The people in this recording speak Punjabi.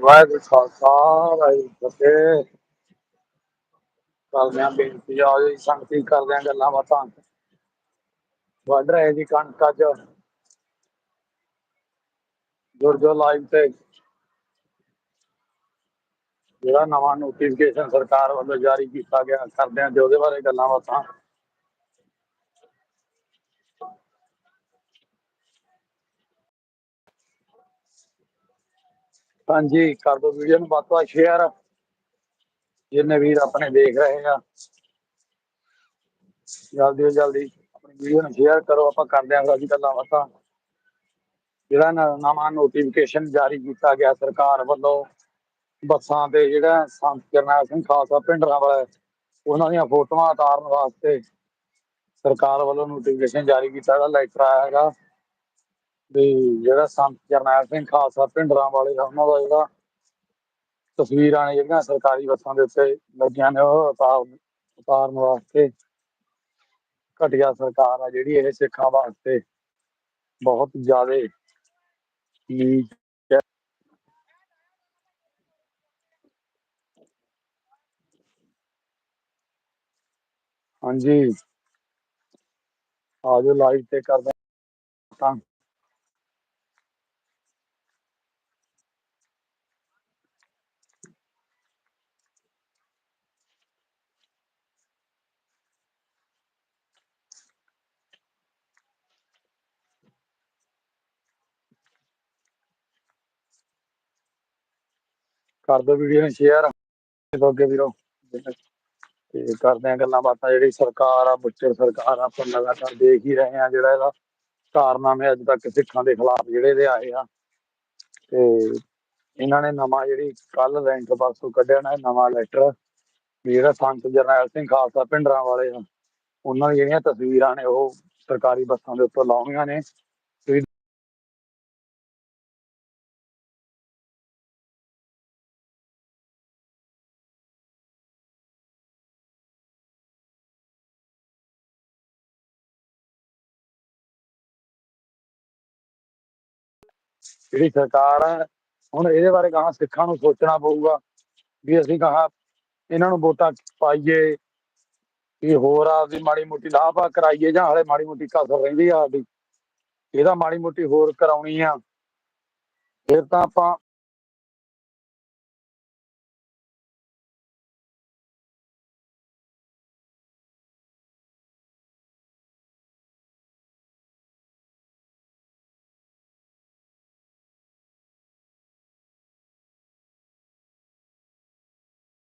ਵਾਹਿਗੁਰੂ ਜੀ ਕਾ ਖਾਲਸਾ, ਵਾਹਿਗੁਰੂ ਜੀ ਕੀ ਫਤਿਹ। ਕਰਦੇ ਹਾਂ ਬੇਨਤੀ ਆ ਜੀ ਸੰਗਤੀ ਕਰਦੇ ਹਾਂ ਗੱਲਾਂ ਬਾਤਾਂ। ਵੱਢ ਰਹੇ ਜੀ ਕਣਕ ਅੱਜ। ਜੁੜ ਜੋ ਲਾਈਵ ਤੇ। ਜਿਹੜਾ ਨਵਾਂ ਨੋਟੀਫਿਕੇਸ਼ਨ ਸਰਕਾਰ ਵੱਲੋਂ ਜਾਰੀ ਕੀਤਾ ਗਿਆ, ਕਰਦੇ ਹਾਂ ਤੇ ਉਹਦੇ ਬਾਰੇ ਗੱਲਾਂ ਬਾਤਾਂ। ਹਾਂਜੀ, ਕਰ ਦਿਓ ਵੀਡੀਓ ਨੂੰ ਵੱਧ ਤੋਂ ਵੱਧ ਸ਼ੇਅਰ ਜਿੰਨੇ ਵੀਰ ਆਪਣੇ ਦੇਖ ਰਹੇ ਆ। ਜਲਦੀ ਤੋਂ ਜਲਦੀ ਆਪਣੀ ਵੀਡੀਓ ਨੂੰ ਸ਼ੇਅਰ ਕਰੋ, ਆਪਾਂ ਕਰਦੇ ਹਾਂ ਅੱਜ ਗੱਲਾਂ ਬਾਤਾਂ। ਜਿਹੜਾ ਨਵਾਂ ਨੋਟੀਫਿਕੇਸ਼ਨ ਜਾਰੀ ਕੀਤਾ ਗਿਆ ਸਰਕਾਰ ਵੱਲੋਂ, ਬੱਸਾਂ ਤੇ ਜਿਹੜਾ ਸੰਤ ਜਰਨੈਲ ਸਿੰਘ ਖਾਲਸਾ ਪਿੰਡਰਾਂ ਵਾਲਾ, ਉਹਨਾਂ ਦੀਆਂ ਫੋਟੋਆਂ ਉਤਾਰਨ ਵਾਸਤੇ ਸਰਕਾਰ ਵੱਲੋਂ ਨੋਟੀਫਿਕੇਸ਼ਨ ਜਾਰੀ ਕੀਤਾ ਹੈਗਾ ਲੈਟਰ ਆਇਆ ਹੈਗਾ। ਵੀ ਜਿਹੜਾ ਸੰਤ ਜਰਨੈਲ ਸਿੰਘ ਖਾਲਸਾ ਪਿੰਡਰਾਂ ਵਾਲੇ ਆ, ਉਹਨਾਂ ਦਾ ਜਿਹੜਾ ਤਸਵੀਰਾਂ ਨੇ ਜਿਹੜੀਆਂ ਸਰਕਾਰੀ ਬੱਸਾਂ ਦੇ ਉੱਤੇ ਲੱਗੀਆਂ ਨੇ ਉਹ ਉਤਾਰ ਉਤਾਰਨ ਵਾਸਤੇ ਘਟੀਆ ਸਰਕਾਰ ਆ ਜਿਹੜੀ ਇਹ ਸਿੱਖਾਂ ਵਾਸਤੇ ਬਹੁਤ ਜ਼ਿਆਦਾ ਨੀਚ ਹੈ ਹਾਂਜੀ। ਆਜੋ ਲਾਈਵ ਤੇ ਕਰਦੇ ਤਾਂ ਕਰ ਦਿਓ ਵੀਡੀਓ ਨੂੰ ਸ਼ੇਅਰ ਅੱਗੇ ਵੀਰੋ। ਤੇ ਕਰਦੇ ਆ ਗੱਲਾਂ ਬਾਤਾਂ ਜਿਹੜੀ ਸਰਕਾਰ ਆ ਬੁੱਚਰ ਸਰਕਾਰ ਆ, ਆਪਾਂ ਲਗਾਤਾਰ ਦੇਖ ਹੀ ਰਹੇ ਆ ਜਿਹੜਾ ਇਹਦਾ ਕਾਰਨਾਮੇ ਅੱਜ ਤੱਕ ਸਿੱਖਾਂ ਦੇ ਖਿਲਾਫ ਜਿਹੜੇ ਦੇ ਆਏ ਆ। ਤੇ ਇਹਨਾਂ ਨੇ ਨਵਾਂ ਜਿਹੜੀ ਕੱਲ ਰੈਂਕ ਪਾਸੋਂ ਕੱਢਿਆ ਨਾ ਨਵਾਂ ਲੈਟਰ ਵੀ ਜਿਹੜਾ ਸੰਤ ਜਰਨੈਲ ਸਿੰਘ ਖਾਲਸਾ ਪਿੰਡਰਾਂ ਵਾਲੇ ਆ, ਉਹਨਾਂ ਦੀਆਂ ਜਿਹੜੀਆਂ ਤਸਵੀਰਾਂ ਨੇ ਉਹ ਸਰਕਾਰੀ ਬੱਸਾਂ ਦੇ ਉੱਪਰ ਲਾਉਣੀਆਂ ਨੇ। ਜਿਹੜੀ ਸਰਕਾਰ ਆ, ਹੁਣ ਇਹਦੇ ਬਾਰੇ ਕਹਾਂ ਸਿੱਖਾਂ ਨੂੰ ਸੋਚਣਾ ਪਊਗਾ ਵੀ ਅਸੀਂ ਕਹਾਂ ਇਹਨਾਂ ਨੂੰ ਵੋਟਾਂ ਪਾਈਏ, ਵੀ ਹੋਰ ਆਪਦੀ ਮਾੜੀ ਮੋਟੀ ਲਾਭਾ ਕਰਾਈਏ ਜਾਂ ਹਲੇ ਮਾੜੀ ਮੋਟੀ ਕਸਰ ਰਹਿੰਦੀ ਆ ਆਪਦੀ। ਇਹਦਾ ਮਾੜੀ ਮੋਟੀ ਹੋਰ ਕਰਾਉਣੀ ਆ। ਫਿਰ ਤਾਂ ਆਪਾਂ